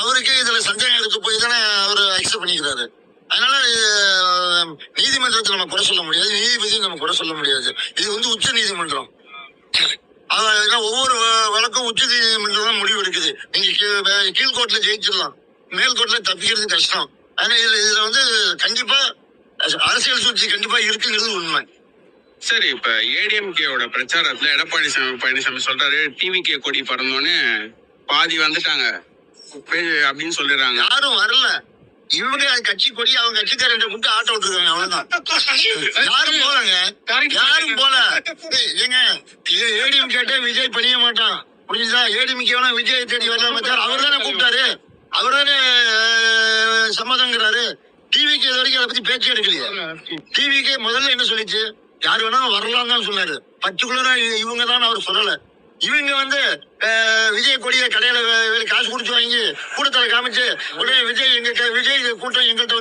அவருக்கே இதுல சந்தேகம் இருக்கு போய் தானே அவர் அக்செப்ட் பண்ணிக்கிறாரு. அதனால நீதிமன்றத்தை நம்ம குறை சொல்ல முடியாது. நீதிபதி நம்ம குறை சொல்ல முடியாது. இது வந்து உச்ச நீதிமன்றம். ஒவ்வொரு வழக்கும் உச்ச நீதிமன்றம் தான் முடிவு எடுக்குது. நீங்க கீழ் வே- கீழ்கோர்ட்ல ஜெயிச்சிடலாம். மேல்கோர்ட்ல தப்பிக்கிறது கஷ்டம். ஆனா இதுல இதுல வந்து கண்டிப்பா அரசியல் சூழ்ச்சி கண்டிப்பா இருக்குங்கிறது உண்மை. சரி இப்ப ஏடிஎம்கேவோட பிரச்சாரத்துல எடப்பாடி சாமி பழனிசாமி சொல்றாரு. டிவிகே கொடி பறந்தோன்னு பாதி வந்துட்டாங்க. அப்படின்னு சொல்லிடுறாங்க. யாரும் வரல. இவங்க கட்சி கொடி அவங்க கட்சிக்காரன் கூப்பிட்டு ஆட்டோ விட்டுருக்காங்க அவ்வளவுதான். யாரும் போலங்க யாரும் போல ஏங்க ஏடிஎம் கேட்டே விஜய் பண்ணிய மாட்டான். புரிஞ்சுதா? ஏடிஎம் கேவனா விஜய் தேடி வரலாம அவர் தானே கூப்பிட்டாரு. அவர் தானே சம்மதங்கிறாரு. டிவிக்கு இது வரைக்கும் அதை பத்தி பேச்சு எடுக்கலையே. டிவிக்கு முதல்ல என்ன சொல்லிச்சு? யார் வேணாலும் வரலாம் தான் சொன்னாரு. பர்டிகுலரா இவங்க தான் அவர் சொல்லல. இவங்க வந்து விஜய் கொடிய கடையில காசு கொடுத்து வாங்கி கூட்டத்தில் காமிச்சு உடனே விஜய் எங்க விஜய் கூட்டம் எங்கள்கிட்ட